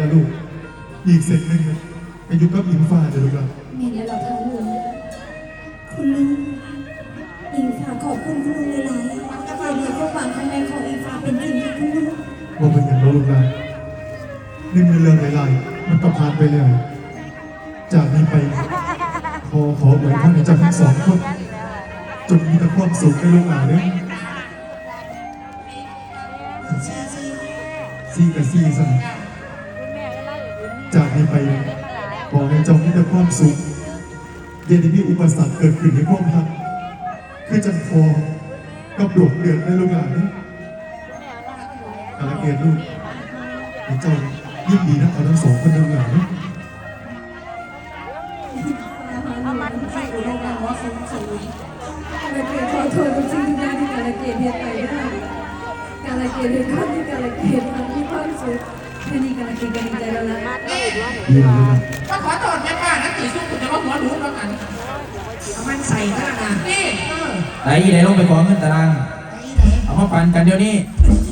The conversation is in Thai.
ละลูก อีกเสร็จหนึ่งไปอยู่กับอิงฟ้าเดี๋ยวลูกละแม่และเราทั้งหมดคุณลุงอิงฟ้าขอบคุณคุณลุงหลายๆที่ให้ความหวังของแม่ของอิงฟ้าเป็นจริงค่ะคุณลุงว่าเป็นอย่างเราลูกละหนึ่งในเรื่องหลายๆมันก็ผ่านไปแล้วจากนี้ไปขอขอไว้ท่านในเจ้าทั้งสองคนจงมีแต่ความสุขในลูกหลานเนี่ยซี่กับซี่สั่น จากนี้ไปขอให้เจ้ามีแต่ความสุขอย่าได้มีอุปสรรคเกิดขึ้นในความรักคือจันทอกับดวงเดือนในลูกหลานเนี่ยกาลเกตลูกให้เจ้ายินดีนะเอาทั้งสองคนในลูกหลานเนี่ยเอามันใส่ได้แล้วว่าเขาใส่กาลเกตขอโทษทุกสิ่งทุกอย่างที่กาลเกตเฮ็ดไปด้วยกาลเกตเฮ็ดคนที่กาลเกตทำมีความสุข กาลเกตก็ดีใจแล้วนะดีเลยนะก็ขอโทษแม่ป้านะตีสู้คุณจะว่าหัวหลุดแล้วกันเอามันใส่ขนาดนี่เออไหนไหนลงไปขอเงินตาราง เอามาปั่นกันเดี๋ยวนี้ไ